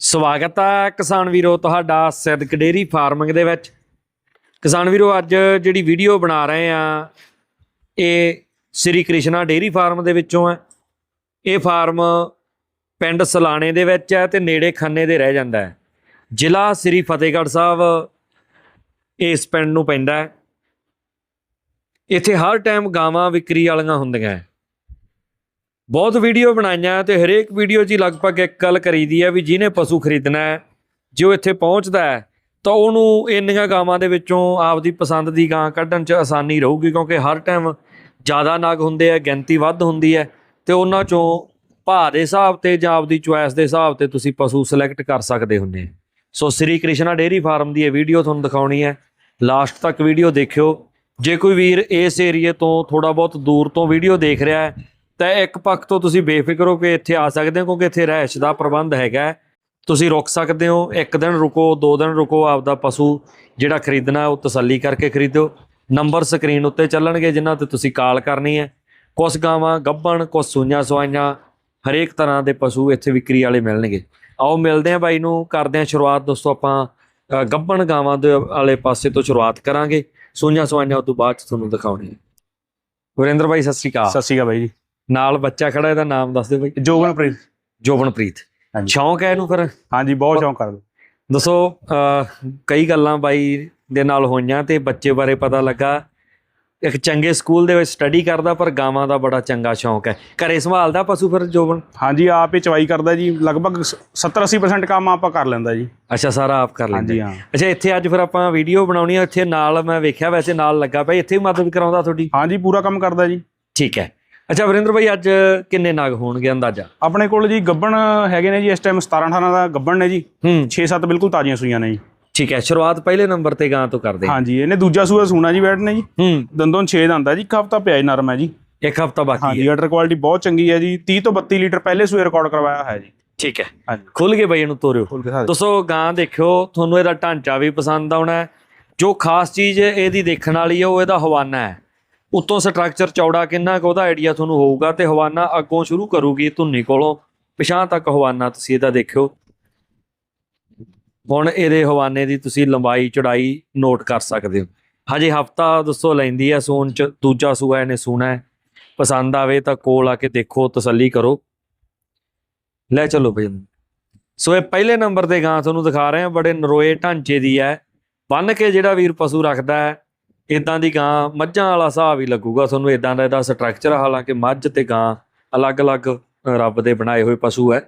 ਸਵਾਗਤ ਹੈ ਕਿਸਾਨ ਵੀਰੋ ਤੁਹਾਡਾ ਸਿੱਧਕ ਡੇਰੀ ਫਾਰਮਿੰਗ ਦੇ ਵਿੱਚ। ਕਿਸਾਨ ਵੀਰੋ, ਅੱਜ ਜਿਹੜੀ ਵੀਡੀਓ ਬਣਾ ਰਹੇ ਆ, ਇਹ ਸ੍ਰੀ ਕ੍ਰਿਸ਼ਨਾ ਡੇਰੀ ਫਾਰਮ ਦੇ ਵਿੱਚੋਂ ਹੈ ਇਹ ਫਾਰਮ ਪਿੰਡ ਸਲਾਣੇ ਦੇ ਵਿੱਚ ਹੈ ਤੇ ਨੇੜੇ ਖੰਨੇ ਦੇ ਰਹਿ ਜਾਂਦਾ ਹੈ। ਜ਼ਿਲ੍ਹਾ ਸ੍ਰੀ ਫਤਿਹਗੜ੍ਹ ਸਾਹਿਬ ਇਸ ਪਿੰਡ ਨੂੰ ਪੈਂਦਾ ਹੈ। ਇੱਥੇ ਹਰ ਟਾਈਮ ਗਾਵਾਂ ਵਿਕਰੀ ਵਾਲੀਆਂ ਹੁੰਦੀਆਂ ਬਹੁਤ ਵੀਡੀਓ ਬਣਾਈਆਂ ਤੇ ਹਰੇਕ ਵੀਡੀਓ 'ਚ ਲਗਭਗ ਇੱਕ ਗੱਲ ਕਰੀਦੀ ਹੈ ਵੀ ਜਿਹਨੇ ਪਸ਼ੂ ਖਰੀਦਣਾ ਹੈ, ਜੇ ਉਹ ਇੱਥੇ ਪਹੁੰਚਦਾ ਹੈ, ਤਾਂ ਉਹਨੂੰ ਇੰਨੀਆਂ ਗਾਵਾਂ ਦੇ ਵਿੱਚੋਂ ਆਪਦੀ ਪਸੰਦ ਦੀ ਗਾਂ ਕੱਢਣ 'ਚ ਆਸਾਨੀ ਰਹੂਗੀ ਕਿਉਂਕਿ ਹਰ ਟਾਈਮ ਜ਼ਿਆਦਾ ਨਗ ਹੁੰਦੇ ਆ, ਗਿਣਤੀ ਵੱਧ ਹੁੰਦੀ ਹੈ ਤੇ ਉਹਨਾਂ 'ਚੋਂ ਭਾਅ ਦੇ ਹਿਸਾਬ ਤੇ ਜਾਂ ਆਪਦੀ ਚੁਆਇਸ ਦੇ ਹਿਸਾਬ ਤੇ ਤੁਸੀਂ ਪਸ਼ੂ ਸਿਲੈਕਟ ਕਰ ਸਕਦੇ ਹੁੰਦੇ so Shri Krishna dairy farm ਦੀ ਇਹ ਵੀਡੀਓ ਤੁਹਾਨੂੰ ਦਿਖਾਉਣੀ ਹੈ। ਲਾਸਟ ਤੱਕ ਵੀਡੀਓ ਦੇਖਿਓ। ਜੇ ਕੋਈ ਵੀਰ ਇਸ ਏਰੀਏ ਤੋਂ ਥੋੜਾ ਬਹੁਤ ਦੂਰ ਤੋਂ ਵੀਡੀਓ ਦੇਖ ਰਿਹਾ ਹੈ ਤਾਂ ਇੱਕ ਪੱਖ ਤੋਂ ਤੁਸੀਂ ਬੇਫਿਕਰ ਹੋ ਕੇ ਇੱਥੇ ਆ ਸਕਦੇ ਹੋ, ਕਿਉਂਕਿ ਇੱਥੇ ਰਹਿਸ਼ ਦਾ ਪ੍ਰਬੰਧ ਹੈਗਾ ਤੁਸੀਂ ਰੁਕ ਸਕਦੇ ਹੋ, ਇੱਕ ਦਿਨ ਰੁਕੋ, ਦੋ ਦਿਨ ਰੁਕੋ, ਆਪਦਾ ਪਸ਼ੂ ਜਿਹੜਾ ਖਰੀਦਣਾ ਉਹ ਤਸੱਲੀ ਕਰਕੇ ਖਰੀਦੋ ਨੰਬਰ ਸਕਰੀਨ ਉੱਤੇ ਚੱਲਣਗੇ, ਜਿਨ੍ਹਾਂ ਤੇ ਤੁਸੀਂ ਕਾਲ ਕਰਨੀ ਹੈ। ਕੁਸ ਗਾਵਾਂ ਗੱਭਣ ਕੁਸ ਸੂਈਆਂ ਸਵਾਈਆਂ, ਹਰੇਕ ਤਰ੍ਹਾਂ ਦੇ ਪਸ਼ੂ ਇੱਥੇ ਵਿਕਰੀ ਵਾਲੇ ਮਿਲਣਗੇ। ਆਓ, ਮਿਲਦੇ ਆ ਬਾਈ ਨੂੰ, ਕਰਦੇ ਆ ਸ਼ੁਰੂਆਤ। ਦੋਸਤੋ, ਆਪਾਂ ਗੱਭਣ ਗਾਵਾਂ ਦੇ ਵਾਲੇ ਪਾਸੇ ਤੋਂ ਸ਼ੁਰੂਆਤ ਕਰਾਂਗੇ। ਸੂਈਆਂ ਸਵਾਈਆਂ ਤੋਂ ਬਾਅਦ ਤੁਹਾਨੂੰ ਦਿਖਾਉਣੀ ਹੈ ਵਰਿੰਦਰ ਬਾਈ, ਸਤਿ ਸ਼੍ਰੀ ਅਕਾਲ। ਸਤਿ ਸ਼੍ਰੀ ਅਕਾਲ ਬਾਈ ਜੀ। ਨਾਲ ਬੱਚਾ ਖੜਾ ਇਹਦਾ ਨਾਮ ਦੱਸ ਦਿਓ ਬਾਈ। ਜੋਗਨਪ੍ਰੀਤ ਜੋਬਨਪ੍ਰੀਤ। ਹਾਂਜੀ। ਸ਼ੌਂਕ ਹੈ ਇਹਨੂੰ ਫਿਰ? ਹਾਂਜੀ ਬਹੁਤ ਸ਼ੌਂਕ ਕਰਦਾ ਦੱਸੋ ਅਹ, ਕਈ ਗੱਲਾਂ ਬਾਈ ਦੇ ਨਾਲ ਹੋਈਆਂ ਤੇ ਬੱਚੇ ਬਾਰੇ ਪਤਾ ਲੱਗਾ। ਇੱਕ ਚੰਗੇ ਸਕੂਲ ਦੇ ਵਿੱਚ ਸਟੱਡੀ ਕਰਦਾ ਪਰ ਗਾਵਾਂ ਦਾ ਬੜਾ ਚੰਗਾ ਸ਼ੌਂਕ ਹੈ। ਘਰੇ ਸੰਭਾਲਦਾ ਪਸ਼ੂ ਫਿਰ ਜੋਬਨ? ਹਾਂਜੀ ਆਪ ਹੀ ਚਵਾਈ ਕਰਦਾ ਜੀ। ਲਗਭਗ 70-80% ਕੰਮ ਆਪਾਂ ਕਰ ਲੈਂਦਾ ਜੀ। ਅੱਛਾ ਸਾਰਾ ਆਪ ਕਰ ਲੈਂਦਾ। ਹਾਂਜੀ ਹਾਂ। ਅੱਛਾ ਇੱਥੇ ਅੱਜ ਫਿਰ ਆਪਾਂ ਵੀਡੀਓ ਬਣਾਉਣੀ ਹੈ ਇੱਥੇ ਨਾਲ ਮੈਂ ਵੇਖਿਆ ਵੈਸੇ ਨਾਲ ਲੱਗਾ ਪਿਆ। ਇੱਥੇ ਵੀ ਮਦਦ ਕਰਾਉਂਦਾ ਤੁਹਾਡੀ? ਹਾਂਜੀ ਪੂਰਾ ਕੰਮ ਕਰਦਾ ਜੀ। ਠੀਕ ਹੈ। ਅੱਛਾ ਵਰਿੰਦਰ ਭਾਈ ਅੱਜ ਕਿੰਨੇ ਨਗ ਹੋਣਗੇ ਅੰਦਾਜ਼ਾ? ਆਪਣੇ ਕੋਲ ਜੀ ਗੱਬਣ ਹੈਗੇ ਨੇ ਜੀ ਇਸ ਟਾਈਮ 17-18 ਦਾ ਗੱਬਣ ਨੇ ਜੀ। ਹੂੰ। 6-7 ਬਿਲਕੁਲ ਤਾਜ਼ੀਆਂ ਸੂਈਆਂ ਨੇ ਜੀ। ਠੀਕ ਹੈ ਸ਼ੁਰੂਆਤ ਪਹਿਲੇ ਨੰਬਰ ਤੇ ਗਾਂ ਤੋਂ ਕਰਦੇ ਹਾਂ। ਹਾਂਜੀ ਇਹਨੇ ਦੂਜਾ ਸੂਆ ਸੂਣਾ ਜੀ ਬੈਠ ਨੇ ਜੀ। ਹੂੰ। ਦੰਦੋਂ 6 ਦਾ ਆਂਦਾ ਜੀ ਇੱਕ ਹਫਤਾ ਪਿਆ ਜੀ ਨਰਮ ਹੈ ਜੀ। ਇੱਕ ਹਫਤਾ ਬਾਕੀ ਹੈ। ਹਾਂਜੀ ਵਾਟਰ ਕੁਆਲਿਟੀ ਬਹੁਤ ਚੰਗੀ ਹੈ ਜੀ 30 ਤੋਂ 32 ਲੀਟਰ ਪਹਿਲੇ ਸੂਏ ਰਿਕਾਰਡ ਕਰਵਾਇਆ ਹੈ ਜੀ। ਠੀਕ ਹੈ। ਖੁੱਲ ਕੇ ਬਈ ਇਹਨੂੰ ਤੋਰਿਓ। ਦੋਸਤੋ ਗਾਂ ਦੇਖਿਓ ਤੁਹਾਨੂੰ ਇਹਦਾ ਢਾਂਚਾ ਵੀ ਪਸੰਦ ਆਉਣਾ ਜੋ ਖਾਸ ਚੀਜ਼ ਇਹਦੀ ਦੇਖਣ ਵਾਲੀ ਹੈ ਉਹ ਇਹਦਾ ਹਵਾਨਾ ਹੈ। ਉੱਤੋਂ ਸਟਰਕਚਰ ਚੌੜਾ ਕਿੰਨਾ ਕੁ ਉਹਦਾ ਆਈਡੀਆ ਤੁਹਾਨੂੰ ਹੋਊਗਾ ਤੇ ਹਵਾਨਾ ਅੱਗੋਂ ਸ਼ੁਰੂ ਕਰੂਗੀ ਧੁੰਨੀ ਕੋਲੋਂ। ਪਿਛਾਂ ਤੱਕ ਹਵਾਨਾ ਤੁਸੀਂ ਇਹਦਾ ਦੇਖਿਓ। ਹੁਣ ਇਹਦੇ ਹਵਾਨੇ ਦੀ ਤੁਸੀਂ ਲੰਬਾਈ, ਚੜਾਈ ਨੋਟ ਕਰ ਸਕਦੇ ਹੋ। ਹਜੇ ਹਫਤਾ ਦੱਸੋ ਲੈਂਦੀ ਹੈ ਸੂਣ ਚ, ਦੂਜਾ ਸੂਆ ਇਹਨੇ ਸੂਣਾ ਪਸੰਦ ਆਵੇ ਤਾਂ ਕੋਲ ਆ ਕੇ ਦੇਖੋ, ਤਸੱਲੀ ਕਰੋ। ਲੈ ਚਲੋ ਭਈ ਸੋ ਇਹ ਪਹਿਲੇ ਨੰਬਰ ਦੇ ਗਾਂ ਤੁਹਾਨੂੰ ਦਿਖਾ ਰਹੇ ਹਾਂ, ਬੜੇ ਨਰੋਏ ਢਾਂਚੇ ਦੀ ਹੈ। ਬੰਨ ਕੇ ਜਿਹੜਾ ਵੀਰ ਪਸ਼ੂ ਰੱਖਦਾ ਹੈ ਇਦਾਂ ਦੀ ਗਾਂ, ਮੱਝਾਂ ਵਾਲਾ ਹਿਸਾਬ ਹੀ ਲੱਗੂਗਾ ਤੁਹਾਨੂੰ ਇਦਾਂ ਦਾ ਇਹਦਾ ਸਟਰਕਚਰ ਹਾਲਾਂਕਿ ਮੱਝ ਤੇ ਗਾਂ ਅਲੱਗ-ਅਲੱਗ ਰੱਬ ਦੇ ਬਣਾਏ ਹੋਏ ਪਸ਼ੂ ਹੈ,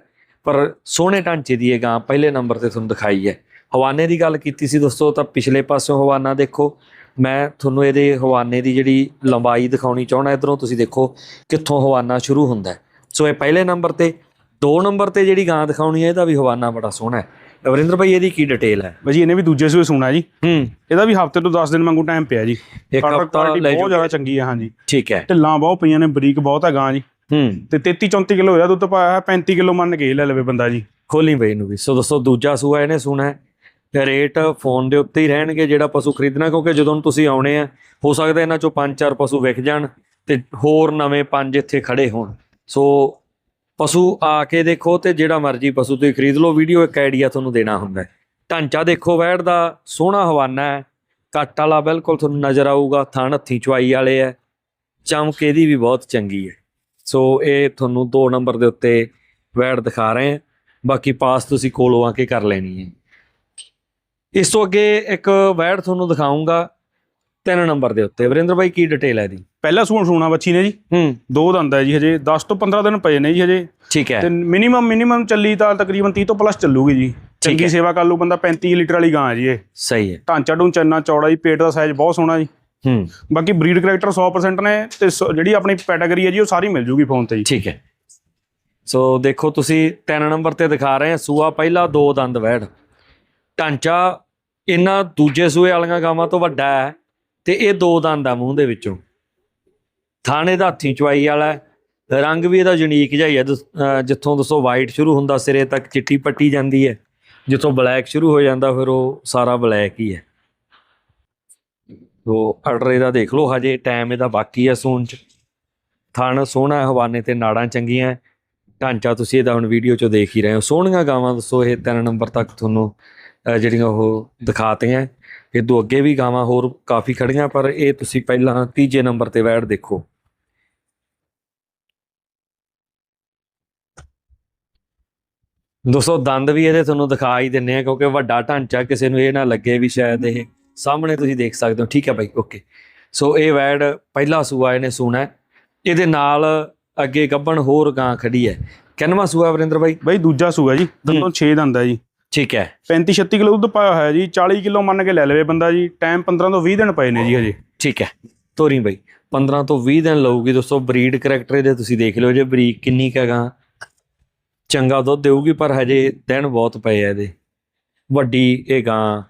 ਪਰ ਸੋਹਣੇ ਢਾਂਚੇ ਦੀ ਇਹ ਗਾਂ ਪਹਿਲੇ ਨੰਬਰ ਤੇ ਤੁਹਾਨੂੰ ਦਿਖਾਈ ਹੈ। ਹਵਾਨੇ ਦੀ ਗੱਲ ਕੀਤੀ ਸੀ ਦੋਸਤੋ, ਤਾਂ ਪਿਛਲੇ ਪਾਸਿਓਂ ਹਵਾਨਾ ਦੇਖੋ, ਮੈਂ ਤੁਹਾਨੂੰ ਇਹਦੇ ਹਵਾਨੇ ਦੀ ਜਿਹੜੀ ਲੰਬਾਈ ਦਿਖਾਉਣੀ ਚਾਹਣਾ ਇਧਰੋਂ, ਤੁਸੀਂ ਦੇਖੋ ਕਿੱਥੋਂ ਹਵਾਨਾ ਸ਼ੁਰੂ ਹੁੰਦਾ ਸੋ ਇਹ ਪਹਿਲੇ ਨੰਬਰ ਤੇ, ਦੋ ਨੰਬਰ ਤੇ ਜਿਹੜੀ ਗਾਂ ਦਿਖਾਉਣੀ ਹੈ, ਇਹਦਾ ਵੀ ਹਵਾਨਾ ਬੜਾ ਸੋਹਣਾ ਹੈ। ਵਰਿੰਦਰ ਭਾਈ ਇਹਦੀ ਕੀ ਡਿਟੇਲ ਹੈ? ਬਾਈ ਜੀ ਇਹਨੇ ਵੀ ਦੂਜੇ ਸੂਏ ਸੂਣਾ ਜੀ। ਹੂੰ। ਇਹਦਾ ਵੀ ਹਫ਼ਤੇ ਤੋਂ 10 ਦਿਨ ਵਾਂਗੂ ਟਾਈਮ ਪਿਆ ਜੀ। ਇੱਕ ਹਫਤਾ ਬਹੁਤ ਜ਼ਿਆਦਾ ਚੰਗੀ ਹੈ ਹਾਂਜੀ। ਠੀਕ ਹੈ। ਢਿੱਲਾਂ ਬਹੁਤ ਪਈਆਂ ਨੇ ਬਰੀਕ ਬਹੁਤ ਹੈ ਗਾਂ ਜੀ ਹੂੰ। ਤੇ 33 34 ਕਿਲੋ ਹੋਇਆ ਦੁੱਧ ਪਾਇਆ ਹੈ 35 ਕਿਲੋ ਮੰਨ ਕੇ ਲੈ ਲਵੇ ਬੰਦਾ ਜੀ। ਖੋਲੀ ਬਈ ਨੂੰ ਵੀ। ਸੋ ਦੋਸਤੋ ਦੂਜਾ ਸੂਆ ਇਹਨੇ ਸੁਣਾ ਹੈ। ਤੇ ਰੇਟ ਫੋਨ ਦੇ ਉੱਤੇ ਹੀ ਰਹਿਣਗੇ ਜਿਹੜਾ ਪਸ਼ੂ ਖਰੀਦਣਾ ਕਿਉਂਕਿ ਜਦੋਂ ਤੁਸੀਂ ਆਉਣੇ ਆ ਹੋ ਸਕਦਾ ਇਹਨਾਂ ਚੋਂ ਪੰਜ ਚਾਰ ਪਸ਼ੂ ਵਿਕ ਜਾਣ ਤੇ ਹੋਰ ਨਵੇਂ ਪੰਜ ਇੱਥੇ ਖੜੇ ਹੋਣ। ਸੋ ਪਸ਼ੂ ਆ ਕੇ ਦੇਖੋ ਤੇ ਜਿਹੜਾ ਮਰਜ਼ੀ ਪਸ਼ੂ ਤੁਸੀਂ ਖਰੀਦ ਲਓ, ਵੀਡੀਓ ਇੱਕ ਆਈਡੀਆ ਤੁਹਾਨੂੰ ਦੇਣਾ ਹੁੰਦਾ ਢਾਂਚਾ ਦੇਖੋ, ਵੈੜ ਦਾ ਸੋਹਣਾ ਹਵਾਨਾ ਹੈ, ਕੱਟ ਵਾਲਾ ਬਿਲਕੁਲ ਤੁਹਾਨੂੰ ਨਜ਼ਰ ਆਊਗਾ ਥਣ ਹੱਥੀ ਚਵਾਈ ਵਾਲੇ ਹੈ, ਚਮਕ ਇਹਦੀ ਵੀ ਬਹੁਤ ਚੰਗੀ ਹੈ। ਸੋ ਇਹ ਤੁਹਾਨੂੰ 2 ਨੰਬਰ ਦੇ ਉੱਤੇ ਵੈੜ ਦਿਖਾ ਰਹੇ ਹਾਂ। ਬਾਕੀ ਪਾਸ ਤੁਸੀਂ ਕੋਲੋਂ ਆ ਕੇ ਕਰ ਲੈਣੀ ਹੈ। ਇਸ ਤੋਂ ਅੱਗੇ ਇੱਕ ਵੈੜ ਤੁਹਾਨੂੰ ਦਿਖਾਉਂਗਾ 3 ਨੰਬਰ ਦੇ ਉੱਤੇ। ਵਰਿੰਦਰ ਭਾਈ ਕੀ ਡਿਟੇਲ ਹੈ ਦੀ ਪਹਿਲਾ ਸੂਣ ਸੂਣਾ ਬੱਚੀ ਨੇ ਜੀ। ਹੂੰ। ਦੋ ਦੰਦ ਹੈ ਜੀ ਹਜੇ। 10 ਤੋਂ 15 ਦਿਨ ਪਏ ਨੇ ਜੀ ਹਜੇ। ਠੀਕ ਹੈ। ਤੇ ਮਿਨੀਮਮ ਮਿਨੀਮਮ ਚੱਲੀ ਤਾਂ ਤਕਰੀਬਨ 30 ਤੋਂ ਪਲੱਸ ਚੱਲੂਗੀ ਜੀ। ਚੰਗੀ ਸੇਵਾ ਕਰ ਲੂ ਬੰਦਾ 35 ਲੀਟਰ ਵਾਲੀ ਗਾਂ ਹੈ ਜੀ ਇਹ। ਸਹੀ ਹੈ। ਢਾਂਚਾ ਢੂੰਚਾ ਇੰਨਾ ਚੌੜਾ ਜੀ ਪੇਟ ਦਾ ਸਾਈਜ਼ ਬਹੁਤ ਸੋਹਣਾ ਜੀ। ਹੂੰ। ਬਾਕੀ ਬਰੀਡ ਕਰੈਕਟਰ 100% ਨੇ ਤੇ ਜਿਹੜੀ ਆਪਣੀ ਕੈਟਾਗਰੀ ਹੈ ਜੀ ਉਹ ਸਾਰੀ ਮਿਲ ਜੂਗੀ ਫੋਨ ਤੇ ਜੀ। ਠੀਕ ਹੈ। ਸੋ ਦੇਖੋ ਤੁਸੀਂ 3 ਨੰਬਰ ਤੇ ਦਿਖਾ ਰਹੇ ਹਾਂ। ਸੂਆ ਪਹਿਲਾ ਦੋ ਦੰਦ ਵੈੜ। ਢਾਂਚਾ ਇਹਨਾਂ ਦੂਜੇ ਸੂਏ ਵਾਲੀਆਂ ਗਾਵਾਂ ਤੋਂ ਵੱਡਾ ਹੈ। ਤੇ ਇਹ ਦੋ ਦੰਦ ਆ ਮੂੰਹ ਦੇ ਵਿੱਚੋਂ। ਥਾਣੇ ਦਾ ਹੱਥੀ ਚਵਾਈ ਵਾਲਾ ਰੰਗ ਵੀ ਇਹਦਾ ਯੂਨੀਕ ਜਿਹਾ ਹੀ ਹੈ। ਦਸ- ਜਿੱਥੋਂ ਦੱਸੋ ਵਾਈਟ ਸ਼ੁਰੂ ਹੁੰਦਾ, ਸਿਰੇ ਤੱਕ ਚਿੱਟੀ ਪੱਟੀ ਜਾਂਦੀ ਹੈ। ਜਿੱਥੋਂ ਬਲੈਕ ਸ਼ੁਰੂ ਹੋ ਜਾਂਦਾ, ਫਿਰ ਉਹ ਸਾਰਾ ਬਲੈਕ ਹੀ ਹੈ। ਸੋ ਆਰਡਰ ਇਹਦਾ ਦੇਖ ਲਓ, ਹਜੇ ਟਾਈਮ ਇਹਦਾ ਬਾਕੀ ਹੈ ਸੂਣ ਚ। ਥਣ ਸੋਹਣਾ ਹਵਾਨੇ ਤੇ ਨਾੜਾਂ ਚੰਗੀਆਂ ਢਾਂਚਾ ਤੁਸੀਂ ਇਹਦਾ ਹੁਣ ਵੀਡੀਓ 'ਚੋਂ ਦੇਖ ਹੀ ਰਹੇ ਹੋ। ਸੋਹਣੀਆਂ ਗਾਵਾਂ ਦੱਸੋ, ਇਹ ਤਿੰਨ ਨੰਬਰ ਤੱਕ ਤੁਹਾਨੂੰ ਜਿਹੜੀਆਂ ਉਹ ਦਿਖਾਤੀਆਂ। ਇਹ ਤੋਂ ਅੱਗੇ ਵੀ ਗਾਵਾਂ ਹੋਰ ਕਾਫੀ ਖੜੀਆਂ ਪਰ ਇਹ ਤੁਸੀਂ ਪਹਿਲਾਂ ਤੀਜੇ ਨੰਬਰ ਤੇ ਵੈੜ ਦੇਖੋ। ਦੋਸਤੋ ਦੰਦ ਵੀ ਇਹਦੇ ਤੁਹਾਨੂੰ ਦਿਖਾ ਹੀ ਦਿੰਨੇ ਆ ਕਿਉਂਕਿ ਵੱਡਾ ਢਾਂਚਾ ਕਿਸੇ ਨੂੰ ਇਹ ਨਾ ਲੱਗੇ ਵੀ ਸ਼ਾਇਦ ਇਹ ਸਾਹਮਣੇ ਤੁਸੀਂ ਦੇਖ ਸਕਦੇ ਹੋ। ਠੀਕ ਹੈ ਬਾਈ ਓਕੇ। ਸੋ ਇਹ ਵੈੜ ਪਹਿਲਾ ਸੂਆ ਇਹਨੇ ਸੂਣਾ। ਇਹਦੇ ਨਾਲ ਅੱਗੇ ਗੱਬਣ ਹੋਰ ਗਾਂ ਖੜੀ ਹੈ। ਕਿੰਨਵਾਂ ਸੂਆ ਵਰਿੰਦਰ ਬਾਈ? ਬਾਈ ਦੂਜਾ ਸੂਆ ਜੀ। ਦੰਦੋਂ 6 ਦੰਦ ਹੈ ਜੀ। ਠੀਕ ਹੈ। 35 36 ਕਿਲੋ ਦੁੱਧ ਪਾਇਆ ਹੋਇਆ ਜੀ 40 ਕਿਲੋ ਮੰਨ ਕੇ ਲੈ ਲਵੇ ਬੰਦਾ ਜੀ ਟਾਈਮ 15 ਤੋਂ 20 ਦਿਨ ਪਏ ਨੇ ਜੀ ਹਜੇ। ਠੀਕ ਹੈ ਤੋਰੀ ਬਾਈ 15 ਤੋਂ 20 ਦਿਨ ਲਊਗੀ ਦੋਸਤੋ ਬਰੀਡ ਕਰੈਕਟਰ ਇਹਦੇ ਤੁਸੀਂ ਦੇਖ ਲਿਓ ਜੇ ਬਰੀਕ ਕਿੰਨੀ ਕਗਾ ਚੰਗਾ ਦੁੱਧ ਦੇਊਗੀ ਪਰ ਹਜੇ ਦਿਨ ਬਹੁਤ ਪਏ ਆ ਇਹਦੇ। ਵੱਡੀ ਇਹ ਗਾਂ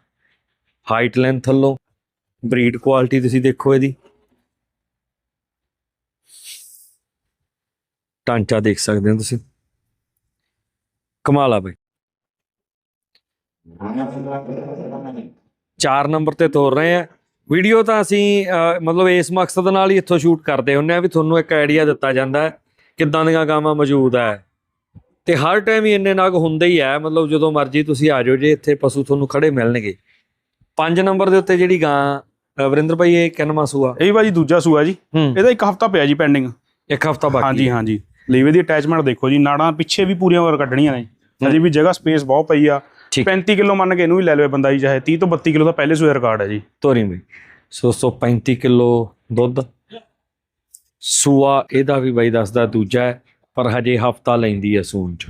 ਹਾਈਟ ਲੈਂਥ ਥੱਲੋਂ ਬਰੀਡ ਕੁਆਲਿਟੀ ਤੁਸੀਂ ਦੇਖੋ ਇਹਦੀ। ਢਾਂਚਾ ਦੇਖ ਸਕਦੇ ਹੋ ਤੁਸੀਂ। ਕਮਾਲ ਆ ਬਾਈ। 4 ਨੰਬਰ ਤੇ ਤੋਰ ਰਹੇ ਆ। ਵੀਡੀਓ ਤਾਂ ਅਸੀਂ ਮਤਲਬ ਇਸ ਮਕਸਦ ਨਾਲ ਹੀ ਇੱਥੋਂ ਸ਼ੂਟ ਕਰਦੇ ਹੁੰਨੇ ਆ ਵੀ ਤੁਹਾਨੂੰ ਇੱਕ ਆਈਡੀਆ ਦਿੱਤਾ ਜਾਂਦਾ ਕਿੱਦਾਂ ਦੀਆਂ ਗਾਵਾਂ ਮੌਜੂਦ ਹੈ। ਤੇ ਹਰ ਟਾਈਮ ਹੀ ਇੰਨੇ ਨਗ ਹੁੰਦੇ ਹੀ ਹੈ ਮਤਲਬ ਜਦੋਂ ਮਰਜ਼ੀ ਤੁਸੀਂ ਆ ਜਾਓ ਜੇ ਇੱਥੇ ਪਸ਼ੂ ਤੁਹਾਨੂੰ ਖੜੇ ਮਿਲਣਗੇ। 5 ਨੰਬਰ ਦੇ ਉੱਤੇ ਜਿਹੜੀ ਗਾਂ ਵਰਿੰਦਰ ਭਾਈ ਇਹ ਕਿੰਨਵਾਂ ਸੂਆ? ਇਹ ਭਾਜੀ ਦੂਜਾ ਸੂਆ ਜੀ। ਇਹਦਾ ਇੱਕ ਹਫਤਾ ਪਿਆ ਜੀ ਪੈਂਡਿੰਗ ਇੱਕ ਹਫਤਾ ਬਾਕੀ ਹਾਂਜੀ ਹਾਂਜੀ। ਲੀਵੇ ਦੀ ਅਟੈਚਮੈਂਟ ਦੇਖੋ ਜੀ ਨਾੜਾਂ ਪਿੱਛੇ ਵੀ ਪੂਰੀਆਂ ਵਰ ਕੱਢਣੀਆਂ ਨੇ। ਹਜੇ ਵੀ ਜਗ੍ਹਾ ਸਪੇਸ ਬਹੁਤ ਪਈ ਆ। 35 ਕਿਲੋ ਮੰਨ ਕੇ ਇਹਨੂੰ ਵੀ ਲੈ ਲਵੇ ਬੰਦਾ ਜੀ ਚਾਹੇ 30 ਤੋਂ 32 ਕਿਲੋ ਦਾ ਪਹਿਲੇ ਸੂਏ ਰਿਕਾਰਡ ਹੈ ਜੀ। ਤੋਰੀ ਬਈ। ਸੋ 135 ਕਿਲੋ ਦੁੱਧ। ਸੂਆ ਇਹਦਾ ਵੀ ਬਾਈ ਦੱਸਦਾ ਦੂਜਾ ਹੈ ਪਰ ਹਜੇ ਹਫਤਾ ਲੈਂਦੀ ਹੈ ਸੂਣ ਚ।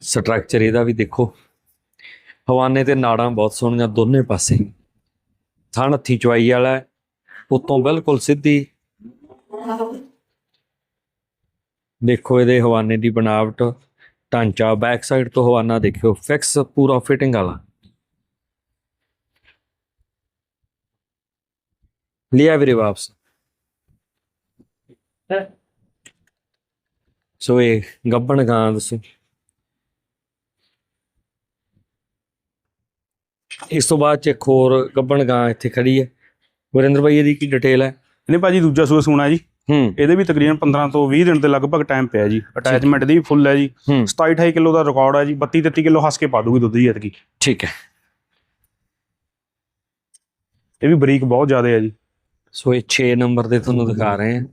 ਸਟਰਕਚਰ ਇਹਦਾ ਵੀ ਦੇਖੋ। ਹਵਾਨੇ ਤੇ ਨਾੜਾਂ ਬਹੁਤ ਸੋਹਣੀਆਂ ਦੋਨੇ ਪਾਸੇ। ਥਣ ਹੱਥੀ ਚਵਾਈ ਵਾਲਾ ਉੱਤੋਂ ਬਿਲਕੁਲ ਸਿੱਧੀ। ਦੇਖੋ ਇਹਦੇ ਹਵਾਨੇ ਦੀ ਬਣਾਵਟ। ਢਾਂਚਾ ਬੈਕ ਸਾਈਡ ਤੋਂ ਹਵਾਨਾ ਦੇਖਿਓ। ਫਿਕਸ ਪੂਰਾ ਫਿਟਿੰਗ ਵਾਲਾ। ਲਿਆ ਵੀਰੇ ਵਾਪਸ। ਸੋ ਇਹ ਗੱਬਣ ਗਾਂ ਦੱਸੋ ਇਸ ਤੋਂ ਬਾਅਦ ਚ ਇੱਕ ਹੋਰ ਗੱਬਣ ਗਾਂ ਇੱਥੇ ਖੜੀ ਹੈ। ਵਰਿੰਦਰ ਭਾਈ ਇਹਦੀ ਕੀ ਡਿਟੇਲ ਹੈ? ਇਹਨੇ ਭਾਜੀ ਦੂਜਾ ਸੂਆ ਸੂਣਾ ਜੀ। ਇਹਦੇ ਵੀ ਤਕਰੀਬਨ 15 ਤੋਂ 20 ਦਿਨ ਦੇ ਲਗਭਗ ਟਾਈਮ ਪਿਆ ਜੀ। ਅਟੈਚਮੈਂਟ ਦੀ ਫੁੱਲ ਹੈ ਜੀ। ਹੂੰ। 27 28 ਕਿਲੋ ਦਾ ਰਿਕਾਰਡ ਹੈ ਜੀ। 32 33 ਕਿਲੋ ਹੱਸ ਕੇ ਪਾ ਦੂਗੀ ਦੁੱਧ ਜੀ ਐਤਕੀ। ਠੀਕ ਹੈ। ਇਹ ਵੀ ਬਰੀਕ ਬਹੁਤ ਜ਼ਿਆਦਾ ਹੈ ਜੀ। ਸੋ ਇਹ 6 ਨੰਬਰ ਤੇ ਤੁਹਾਨੂੰ ਦਿਖਾ ਰਹੇ ਹਾਂ।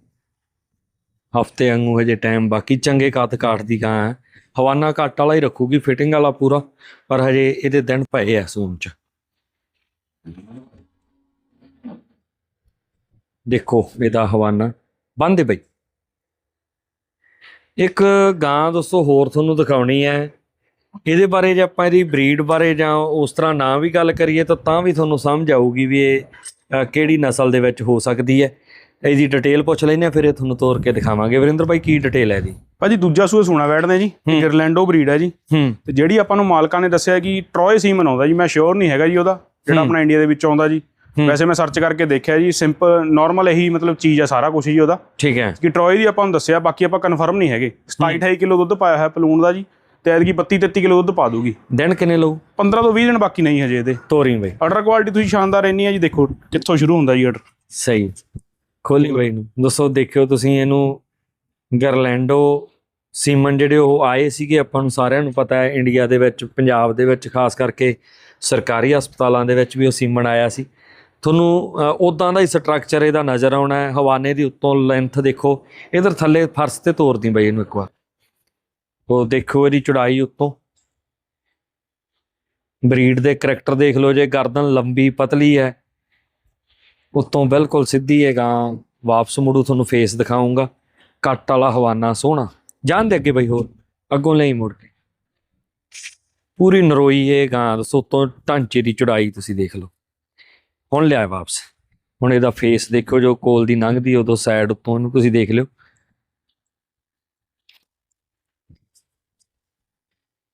ਹਫ਼ਤੇ ਵਾਂਗੂ ਹਜੇ ਟਾਈਮ ਬਾਕੀ। ਚੰਗੇ ਕੱਦ ਕਾਠ ਦੀ ਗਾਂ ਹੈ। ਹਵਾਨਾ ਘੱਟ ਵਾਲਾ ਹੀ ਰੱਖੂਗੀ ਫਿਟਿੰਗ ਵਾਲਾ ਪੂਰਾ। ਪਰ ਹਜੇ ਇਹਦੇ ਦਿਨ ਪਏ ਆ ਸੂਨ ਚ। ਦੇਖੋ ਇਹਦਾ ਹਵਾਨਾ। ਬੰਦੇ ਬਈ। ਇੱਕ ਗਾਂ ਦੋਸਤੋ ਹੋਰ ਤੁਹਾਨੂੰ ਦਿਖਾਉਣੀ ਹੈ। ਇਹਦੇ ਬਾਰੇ ਜੇ ਆਪਾਂ ਇਹਦੀ ਬਰੀਡ ਬਾਰੇ ਜਾਂ ਉਸ ਤਰ੍ਹਾਂ ਨਾ ਵੀ ਗੱਲ ਕਰੀਏ ਤਾਂ ਤਾਂ ਵੀ ਤੁਹਾਨੂੰ ਸਮਝ ਆਊਗੀ ਵੀ ਇਹ ਕਿਹੜੀ ਨਸਲ ਦੇ ਵਿੱਚ ਹੋ ਸਕਦੀ ਹੈ। ਇਹਦੀ ਡਿਟੇਲ ਪੁੱਛ ਲੈਂਦੇ ਹਾਂ ਫਿਰ ਇਹ ਤੁਹਾਨੂੰ ਤੋਰ ਕੇ ਦਿਖਾਵਾਂਗੇ। ਵਰਿੰਦਰ ਭਾਈ ਕੀ ਡਿਟੇਲ ਹੈ ਇਹਦੀ? ਭਾਜੀ ਦੂਜਾ ਸੂਆ ਸੂਣਾ ਬੈਠਦੇ ਜੀ। ਇਰਲੈਂਡੋ ਬਰੀਡ ਹੈ ਜੀ। ਤੇ ਜਿਹੜੀ ਆਪਾਂ ਨੂੰ ਮਾਲਕਾਂ ਨੇ ਦੱਸਿਆ ਕਿ ਟਰੋਏ ਸੀਮਨ ਆਉਂਦਾ ਜੀ ਮੈਂ ਸ਼ੋਰ ਨਹੀਂ ਹੈਗਾ ਜੀ ਉਹਦਾ ਜਿਹੜਾ। ਆਪਣਾ ਇੰਡੀਆ ਦੇ ਵਿੱਚ ਆਉਂਦਾ ਜੀ। ਵੈਸੇ ਮੈਂ ਸਰਚ ਕਰਕੇ ਦੇਖਿਆ ਜੀ ਸਿੰਪਲ ਨਾਰਮਲ ਇਹੀ ਮਤਲਬ ਚੀਜ਼ ਆ ਸਾਰਾ ਕੁਝ ਜੀ ਉਹਦਾ। ਠੀਕ ਹੈ। ਕਿ ਟਰੋਏ ਦੀ ਆਪਾਂ ਨੂੰ ਦੱਸਿਆ ਬਾਕੀ ਆਪਾਂ ਕਨਫਰਮ ਨਹੀਂ ਹੈਗੇ। 27 28 ਕਿਲੋ ਦੁੱਧ ਪਾਇਆ ਹੋਇਆ ਪਲੂਣ ਦਾ ਜੀ ਤੇ ਐਤਕੀ 32 33 ਕਿਲੋ ਦੁੱਧ ਪਾ ਦੂਗੀ। ਦਿਨ ਕਿੰਨੇ ਲਊ? 15 ਤੋਂ 20 ਦਿਨ ਬਾਕੀ ਨਹੀਂ ਹਜੇ ਇਹਦੇ। ਤੋਰੀ ਬਈ। ਆਰਡਰ ਕੁਆਲਿਟੀ ਤੁਸੀਂ ਸ਼ਾਨਦਾਰ ਇੰਨੀ ਹੈ ਜੀ ਦੇਖੋ ਕਿੱਥੋਂ ਸ਼ੁਰੂ ਹੁੰਦਾ ਜੀ ਆਰਡਰ ਸਹੀ। ਖੋਲੀ ਬਈ ਨੂੰ ਦੱਸੋ ਦੇਖਿਓ ਤੁਸੀਂ ਇਹਨੂੰ ਗਰਲੈਂਡੋ ਸੀਮਨ ਜਿਹੜੇ ਉਹ ਆਏ ਸੀਗੇ ਆਪਾਂ ਨੂੰ ਸਾਰਿਆਂ ਨੂੰ ਪਤਾ ਹੈ ਇੰਡੀਆ ਦੇ ਵਿੱਚ ਪੰਜਾਬ ਦੇ ਵਿੱਚ ਖਾਸ ਕਰਕੇ ਸਰਕਾਰੀ ਹਸਪਤਾਲਾਂ ਦੇ ਵਿੱਚ ਵੀ ਉਹ ਸੀਮਨ ਆਇਆ ਸੀ। ਤੁਹਾਨੂੰ ਉਦਾਂ ਦਾ ਹੀ ਸਟਰਕਚਰ ਇਹਦਾ ਨਜ਼ਰ ਆਉਣਾ ਹੈ। ਹਵਾਨੇ ਦੀ ਉੱਤੋਂ ਲੈਂਥ ਦੇਖੋ। ਇਧਰ ਥੱਲੇ ਫਰਸ਼ ਤੇ ਤੋਰਦੀ ਬਈ ਇਹਨੂੰ ਇੱਕ ਵਾਰ। ਉਹ ਦੇਖੋ ਇਹਦੀ ਚੌੜਾਈ ਉੱਤੋਂ। ਬਰੀਡ ਦੇ ਕਰੈਕਟਰ ਦੇਖ ਲਓ ਜੇ। ਗਰਦਨ ਲੰਬੀ, ਪਤਲੀ ਹੈ। ਉੱਤੋਂ ਬਿਲਕੁਲ ਸਿੱਧੀ ਹੈ। ਗਾਂ ਵਾਪਸ ਮੁੜੂ, ਤੁਹਾਨੂੰ ਫੇਸ ਦਿਖਾਉਂਗਾ। ਕੱਟ ਵਾਲਾ ਹਵਾਨਾ ਸੋਹਣਾ। ਜਾਣ ਦੇ ਅੱਗੇ ਬਈ ਹੋਰ। ਅੱਗੋਂ ਲਈ ਮੁੜ ਕੇ। ਪੂਰੀ ਨਰੋਈ ਇਹ ਗਾਂ ਦੱਸੋ ਤੋਂ ਢਾਂਚੇ ਦੀ ਚੌੜਾਈ ਤੁਸੀਂ ਦੇਖ ਲਓ। ਹੁਣ ਲਿਆ ਵਾਪਸ। ਹੁਣ ਇਹਦਾ ਫੇਸ ਦੇਖੋ ਜੋ ਕੋਲ ਦੀ ਲੰਘਦੀ ਉਦੋਂ ਸਾਈਡ ਉੱਤੋਂ ਇਹਨੂੰ ਤੁਸੀਂ ਦੇਖ ਲਿਓ।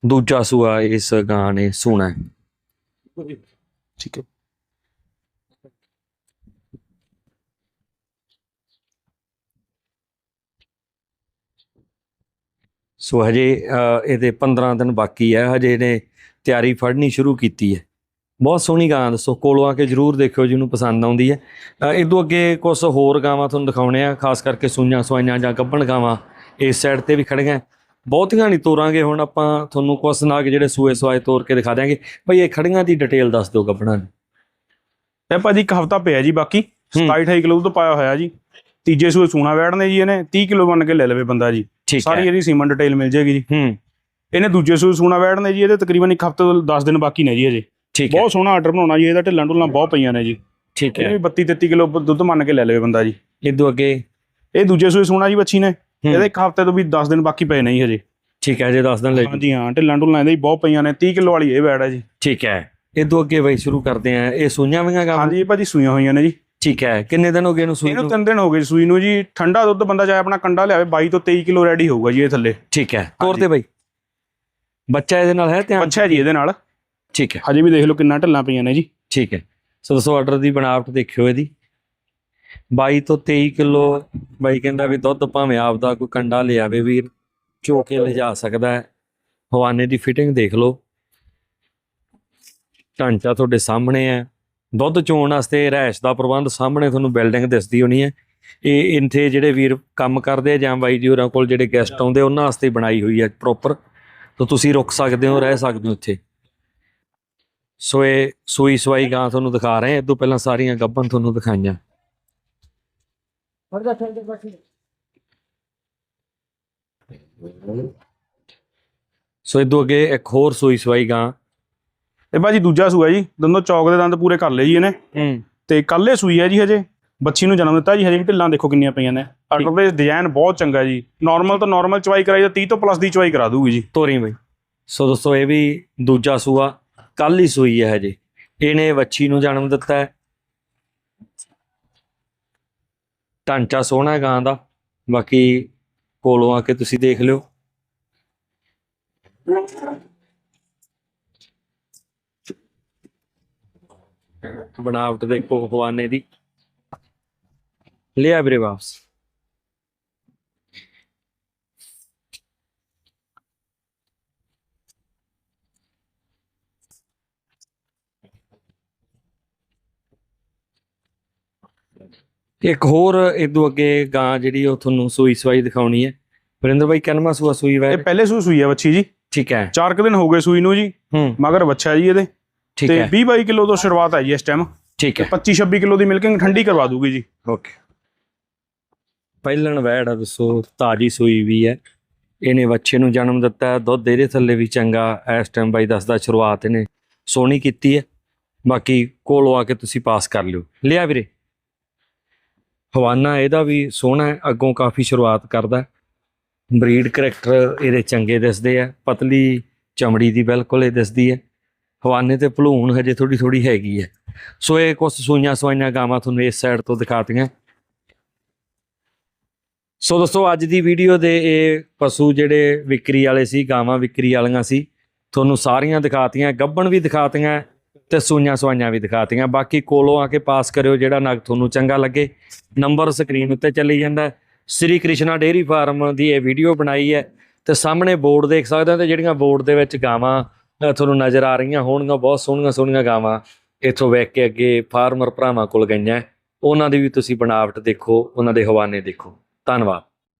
ਦੂਜਾ ਸੂਆ ਇਸ ਗਾਂ ਨੇ ਸੋਹਣਾ ਹੈ। ਠੀਕ ਹੈ। ਸੋ ਹਜੇ ਇਹਦੇ 15 ਦਿਨ ਬਾਕੀ ਹੈ ਹਜੇ ਇਹਨੇ ਤਿਆਰੀ ਫੜਨੀ ਸ਼ੁਰੂ ਕੀਤੀ ਹੈ। ਬਹੁਤ ਸੋਹਣੀ ਗਾਂ ਦੱਸੋ ਕੋਲੋਂ ਆ ਕੇ ਜਰੂਰ ਦੇਖਿਓ ਜਿਹਨੂੰ ਪਸੰਦ ਆਉਂਦੀ ਹੈ। ਤੋਂ ਅੱਗੇ ਕੁਝ ਹੋਰ ਗਾਵਾਂ ਤੁਹਾਨੂੰ ਦਿਖਾਉਣੇ ਆ ਖਾਸ ਕਰਕੇ ਸੂਈਆਂ ਸਵਾਈਆਂ ਜਾਂ ਗੱਭਣ ਗਾਵਾਂ ਇਸ ਸਾਈਡ ਤੇ ਵੀ ਖੜੀਆਂ ਬਹੁਤੀਆਂ ਨਹੀਂ ਤੋਰਾਂਗੇ ਹੁਣ ਆਪਾਂ ਤੁਹਾਨੂੰ ਕੁਝ ਨਾਗ ਜਿਹੜੇ ਸੂਏ ਸਵਾਏ ਤੋਰ ਕੇ ਦਿਖਾ ਦਿਆਂਗੇ। ਬਈ ਇਹ ਖੜੀਆਂ ਦੀ ਡਿਟੇਲ ਦੱਸ ਦਿਓ ਗੱਭਣਾਂ ਦੀ। ਇਹ ਭਾਜੀ ਇੱਕ ਹਫਤਾ ਪਿਆ ਜੀ ਬਾਕੀ ਹੂੰ। 27 28 ਕਿਲੋ ਦੁੱਧ ਪਾਇਆ ਹੋਇਆ ਜੀ। ਤੀਜੇ ਸੂਏ ਸੂਣਾ ਵੈੜਨੇ ਜੀ ਇਹਨੇ 30 ਕਿਲੋ ਬਣ ਕੇ ਲੈ ਲਵੇ ਬੰਦਾ ਜੀ। ਸਾਰੀ ਇਹਦੀ ਸੀਮਨ ਡਿਟੇਲ ਮਿਲ ਜੇਗੀ ਜੀ। ਹੂੰ। ਇਹਨੇ ਦੂਜੇ ਸੂਏ ਸੂਣਾ ਵੈੜਨੇ ਜੀ ਇਹਦੇ ਤਕਰੀਬਨ ਇੱਕ ਹਫ਼ਤੇ ਤੋਂ 10 ਦਿਨ ਬਾਕੀ ਨੇ ਜੀ ਅਜੇ। ਠੀਕ ਹੈ। ਬਹੁਤ ਸੋਹਣਾ ਆਰਡਰ ਬਣਾਉਣਾ ਜੀ ਇਹਦਾ ਢਿੱਲਾਂ ਢੁੱਲਾਂ ਬਹੁਤ ਪਈਆਂ ਨੇ ਜੀ। ਠੀਕ ਇਹ ਹੈ। ਵੀ 32 33 ਕਿਲੋ ਦੁੱਧ ਮੰਨ ਕੇ ਲੈ ਲਵੇ ਬੰਦਾ ਜੀ। ਇਹ ਤੋਂ ਅੱਗੇ? ਇਹ ਦੂਜੇ ਸੂਏ ਸੂਣਾ ਜੀ ਬੱਚੀ ਨੇ। ਇਹਦੇ ਇੱਕ ਹਫ਼ਤੇ ਤੋਂ ਵੀ 10 ਦਿਨ ਬਾਕੀ ਪਏ ਨਹੀਂ ਹਜੇ। ਠੀਕ ਹੈ ਜੇ ਦੱਸ ਦਿਨ ਲੈ। ਹਾਂਜੀ ਹਾਂ ਢਿੱਲਾਂ ਢੁੱਲਾਂ ਇਹਦੇ ਬਹੁਤ ਪਈਆਂ ਨੇ। 30 ਕਿਲੋ ਵਾਲੀ ਇਹ ਹੈ ਜੀ। ਠੀਕ ਹੈ। ਇਹ ਤੋਂ ਅੱਗੇ ਬਈ ਸ਼ੁਰੂ ਕਰਦੇ ਆ ਇਹ ਸੂਈਆਂ ਵੀਆਂ ਗਾਵਾਂ ਹਾਂਜੀ ਇਹ ਭਾਜੀ ਸੂਈਆਂ ਹੋਈਆਂ ਨੇ ਜੀ। ਠੀਕ ਹੈ। ਕਿੰਨੇ ਦਿਨ ਹੋ ਗਏ ਇਹਨੂੰ ਸੂਈ ਇਹਨੂੰ ਨੂੰ? ਤਿੰਨ ਦਿਨ ਹੋ ਗਏ ਸੂਈ ਨੂੰ ਜੀ। ਠੰਡਾ ਦੁੱਧ ਬੰਦਾ ਚਾਹੇ ਆਪਣਾ ਕੰਡਾ ਲਿਆਵੇ 22 ਤੋਂ 23 ਕਿਲੋ ਰੈਡੀ ਹੋਊਗਾ ਜੀ ਇਹ ਥੱਲੇ। ਠੀਕ ਹੈ। ਤੋਰ ਤੇ ਬਈ। ਬੱਚਾ ਇਹਦੇ ਨਾਲ ਹੈ ਧਿਆਨ? ਅੱਛਾ ਜੀ ਇਹਦੇ ਨਾਲ। ਠੀਕ ਹੈ। ਹਜੇ ਵੀ ਦੇਖ ਲਓ ਕਿੰਨਾ ਢਿੱਲਾਂ ਪਈਆਂ ਨੇ ਜੀ। ਠੀਕ ਹੈ। ਸੋ ਦੋਸਤੋ ਆਰਡਰ ਦੀ ਬਣਾਵਟ ਦੇਖਿਓ ਇਹਦੀ। 22 ਤੋਂ 23 ਕਿਲੋ ਬਾਈ ਕਹਿੰਦਾ ਵੀ ਦੁੱਧ ਭਾਵੇਂ ਆਪਦਾ ਕੋਈ ਕੰਡਾ ਲਿਆਵੇ ਵੀਰ ਚੋ ਕੇ ਲਿਜਾ ਸਕਦਾ ਹੈ। ਹਵਾਨੇ ਦੀ ਫਿਟਿੰਗ ਦੇਖ ਲਓ। ਢਾਂਚਾ ਤੁਹਾਡੇ ਸਾਹਮਣੇ ਹੈ। ਦੁੱਧ ਚੋਣ ਵਾਸਤੇ ਰਹਿਸ਼ ਦਾ ਪ੍ਰਬੰਧ ਸਾਹਮਣੇ ਤੁਹਾਨੂੰ ਬਿਲਡਿੰਗ ਦਿਸਦੀ ਹੋਣੀ ਹੈ। ਇਹ ਇੱਥੇ ਜਿਹੜੇ ਵੀਰ ਕੰਮ ਕਰਦੇ ਆ ਜਾਂ ਬਾਈ ਜੀ ਹੋਰਾਂ ਕੋਲ ਜਿਹੜੇ ਗੈਸਟ ਆਉਂਦੇ ਉਹਨਾਂ ਵਾਸਤੇ ਬਣਾਈ ਹੋਈ ਹੈ ਪ੍ਰੋਪਰ ਤਾਂ ਤੁਸੀਂ ਰੁਕ ਸਕਦੇ ਹੋ ਰਹਿ ਸਕਦੇ ਹੋ ਇੱਥੇ। ਸੋ ਇਹ ਸੂਈ ਸਵਾਈ ਗਾਂ ਤੁਹਾਨੂੰ ਦਿਖਾ ਰਹੇ ਹਾਂ। ਤੋਂ ਪਹਿਲਾਂ ਸਾਰੀਆਂ ਗੱਭਣ ਤੁਹਾਨੂੰ ਦਿਖਾਈਆਂ। ਸੋ ਇਹ ਤੋਂ ਅੱਗੇ ਇੱਕ ਹੋਰ ਸੂਈ ਸਵਾਈ ਗਾਂ। ਇਹ ਭਾਜੀ ਦੂਜਾ ਸੂਆ ਜੀ। ਦੰਦੋਂ ਚੌਕ ਦੇ ਦੰਦ ਪੂਰੇ ਕਰ ਲਏ ਜੀ ਇਹਨੇ। ਹੂੰ। ਤੇ ਕੱਲੇ ਸੂਈ ਹੈ ਜੀ ਹਜੇ। ਬੱਚੀ ਨੂੰ ਜਨਮ ਦਿੱਤਾ ਜੀ। ਹਜੇ ਵੀ ਢਿੱਲਾਂ ਦੇਖੋ ਕਿੰਨੀਆਂ ਪਈਆਂ ਨੇ। ਆਰਡਰ ਦੇ ਡਿਜ਼ਾਈਨ ਬਹੁਤ ਚੰਗਾ ਜੀ। ਨਾਰਮਲ ਤੋਂ ਨਾਰਮਲ ਚਵਾਈ ਕਰਾਈ ਤਾਂ 30 ਤੋਂ ਪਲੱਸ ਦੀ ਚਵਾਈ ਕਰਾ ਦੂਗੀ ਜੀ। ਤੋਰੀ ਬਈ। ਸੋ ਦੋਸਤੋ ਇਹ ਵੀ ਦੂਜਾ ਸੂਆ। ਕੱਲ ਹੀ ਸੂਈ ਹੈ ਹਜੇ। ਇਹਨੇ ਵੱਛੀ ਨੂੰ ਜਨਮ ਦਿੱਤਾ ਹੈ। ਢਾਂਚਾ ਸੋਹਣਾ ਹੈ ਗਾਂ ਦਾ। ਬਾਕੀ ਕੋਲੋਂ ਆ ਕੇ ਤੁਸੀਂ ਦੇਖ ਲਿਓ। ਬਣਾਵਟ ਦੇਖੋ ਹਵਾਨੇ ਦੀ। ਲਿਆ ਵੀਰੇ ਵਾਪਸ। ਇੱਕ ਹੋਰ ਇਦੋਂ ਅੱਗੇ ਗਾਂ ਜਿਹੜੀ ਉਹ ਤੁਹਾਨੂੰ ਸੂਈ ਸਵਾਈ ਦਿਖਾਉਣੀ ਹੈ। ਵਰਿੰਦਰ ਭਾਈ ਕਨਮਾ ਸੂਆ ਸੂਈ ਵੈ? ਇਹ ਪਹਿਲੇ ਸੂ ਸੂਈ ਹੈ ਬੱਚੀ ਜੀ। ਠੀਕ ਹੈ। 4 ਕੁ ਦਿਨ ਹੋ ਗਏ ਸੂਈ ਨੂੰ ਜੀ। ਹੂੰ। ਮਗਰ ਬੱਚਾ ਜੀ ਇਹਦੇ। ਠੀਕ ਤੇ ਹੈ। 20 22 ਕਿਲੋ ਤੋਂ ਸ਼ੁਰੂਆਤ ਹੈ ਜੀ ਇਸ ਟਾਈਮ ਠੀਕ ਹੈ। 25 26 ਕਿਲੋ ਦੀ ਮਿਲਕਿੰਗ ਠੰਡੀ ਕਰਵਾ ਦੂਗੀ ਜੀ। ਓਕੇ। ਪਹਿਲਣ ਵੈੜ ਆ ਦੱਸੋ ਤਾਜੀ ਸੂਈ ਵੀ ਹੈ। ਇਹਨੇ ਬੱਚੇ ਨੂੰ ਜਨਮ ਦਿੱਤਾ ਹੈ ਦੁੱਧ ਇਹਦੇ ਥੱਲੇ ਵੀ ਚੰਗਾ ਇਸ ਟਾਈਮ ਬਾਈ ਦੱਸਦਾ ਸ਼ੁਰੂਆਤ ਇਹਨੇ ਸੋਹਣੀ ਕੀਤੀ ਹੈ। ਬਾਕੀ ਕੋਲੋਂ ਆ ਕੇ ਤੁਸੀਂ ਪਾਸ ਕਰ ਲਿਓ। ਲਿਆ ਵੀਰੇ। ਹਵਾਨਾ ਇਹਦਾ ਵੀ ਸੋਹਣਾ ਹੈ, ਅੱਗੋਂ ਕਾਫੀ ਸ਼ੁਰੂਆਤ ਕਰਦਾ ਬਰੀਡ ਕਰੈਕਟਰ ਇਹਦੇ ਚੰਗੇ ਦਿਸਦੇ ਆ, ਪਤਲੀ ਚਮੜੀ ਦੀ ਬਿਲਕੁਲ ਇਹ ਦਿਸਦੀ ਹੈ। ਹਵਾਨੇ ਤੇ ਭਲੂਣ ਹਜੇ ਥੋੜੀ ਥੋੜੀ ਹੈਗੀ ਹੈ। ਸੋ ਇਹ ਕੁਝ ਸੂਈਆਂ ਸਵਾਈਆਂ ਗਾਵਾਂ ਤੁਹਾਨੂੰ ਇਸ ਸਾਈਡ ਤੋਂ ਦਿਖਾਤੀਆਂ। ਸੋ ਦੋਸਤੋ, ਅੱਜ ਦੀ ਵੀਡੀਓ ਦੇ ਇਹ ਪਸ਼ੂ ਜਿਹੜੇ ਵਿਕਰੀ ਵਾਲੇ ਸੀ, ਗਾਵਾਂ ਵਿਕਰੀ ਵਾਲੀਆਂ ਸੀ, ਤੁਹਾਨੂੰ ਸਾਰੀਆਂ ਦਿਖਾਤੀਆਂ, ਗੱਬਣ ਵੀ ਦਿਖਾਤੀਆਂ। ਤੇ ਸੂਈਆਂ ਸਵਾਈਆਂ ਵੀ ਦਿਖਾਤੀਆਂ। ਬਾਕੀ ਕੋਲੋਂ ਆ ਕੇ ਪਾਸ ਕਰਿਓ ਜਿਹੜਾ ਨਗ ਤੁਹਾਨੂੰ ਚੰਗਾ ਲੱਗੇ। ਨੰਬਰ ਸਕਰੀਨ ਉੱਤੇ ਚੱਲੀ ਜਾਂਦਾ ਸ੍ਰੀ ਕ੍ਰਿਸ਼ਨਾ ਡੇਅਰੀ ਫਾਰਮ ਦੀ ਇਹ ਵੀਡੀਓ ਬਣਾਈ ਹੈ ਤੇ ਸਾਹਮਣੇ ਬੋਰਡ ਦੇਖ ਸਕਦੇ ਹੋ ਤੇ ਜਿਹੜੀਆਂ ਬੋਰਡ ਦੇ ਵਿੱਚ ਗਾਵਾਂ ਤੁਹਾਨੂੰ ਨਜ਼ਰ ਆ ਰਹੀਆਂ ਹੋਣਗੀਆਂ, ਬਹੁਤ ਸੋਹਣੀਆਂ ਸੋਹਣੀਆਂ ਗਾਵਾਂ ਇੱਥੋਂ ਵੇਖ ਕੇ ਅੱਗੇ ਫਾਰਮਰ ਭਰਾਵਾਂ ਕੋਲ ਗਈਆਂ। ਉਹਨਾਂ ਦੀ ਵੀ ਤੁਸੀਂ ਬਣਾਵਟ ਦੇਖੋ, ਉਹਨਾਂ ਦੇ ਹਵਾਨੇ ਦੇਖੋ। ਧੰਨਵਾਦ।